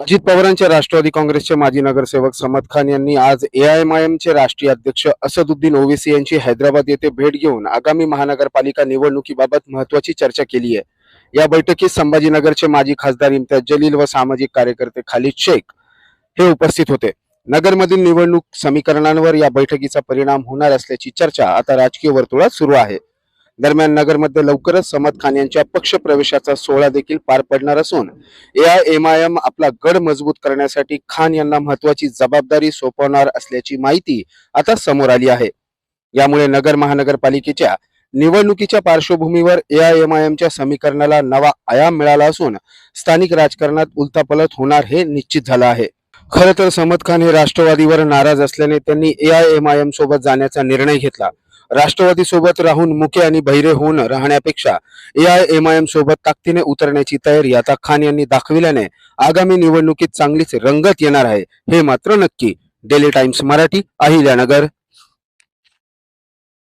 अजित पवारांच्या राष्ट्रवादी काँग्रेसचे माजी नगरसेवक समद खान यांनी आज एआयएमआयएमचे राष्ट्रीय अध्यक्ष असदुद्दीन ओवेसी यांची हैदराबाद येथे भेट घेऊन आगामी महानगरपालिका निवडणुकीबाबत महत्वाची चर्चा केली आहे. या बैठकीत संभाजीनगरचे माजी खासदार इम्तियाज जलील व सामाजिक कार्यकर्ते खालिद शेख हे उपस्थित होते. नगरमधील निवडणूक समीकरणांवर या बैठकीचा परिणाम होणार असल्याची चर्चा आता राजकीय वर्तुळात सुरू आहे. दरम्यान नगरमध्ये लवकरच समद खान यांच्या पक्ष प्रवेशाचा सोहळा देखील पार पडणार असून एआयएमआयएम आपला गड मजबूत करण्यासाठी खान यांना महत्वाची जबाबदारी सोपवणार असल्याची माहिती आता समोर आली आहे. यामुळे नगर महानगरपालिकेच्या निवडणुकीच्या पार्श्वभूमीवर एआयएमआयएमच्या समीकरणाला नवा आयाम मिळाला असून स्थानिक राजकारणात उलथापलत होणार हे निश्चित झालं आहे. खरं तर समद खान हे राष्ट्रवादीवर नाराज असल्याने त्यांनी एआयएमआयएम सोबत जाण्याचा निर्णय घेतला. राष्ट्रवादी सोबत राहून मुके आणि बहिरे होऊन राहण्यापेक्षा एआयएमआयएम सोबत ताकदीने उतरण्याची तयारी आता खान यांनी दाखविल्याने आगामी निवडणुकीत चांगलीच रंगत येणार आहे. हे मात्र नक्की. Daily times Marathi Ahilyanagar.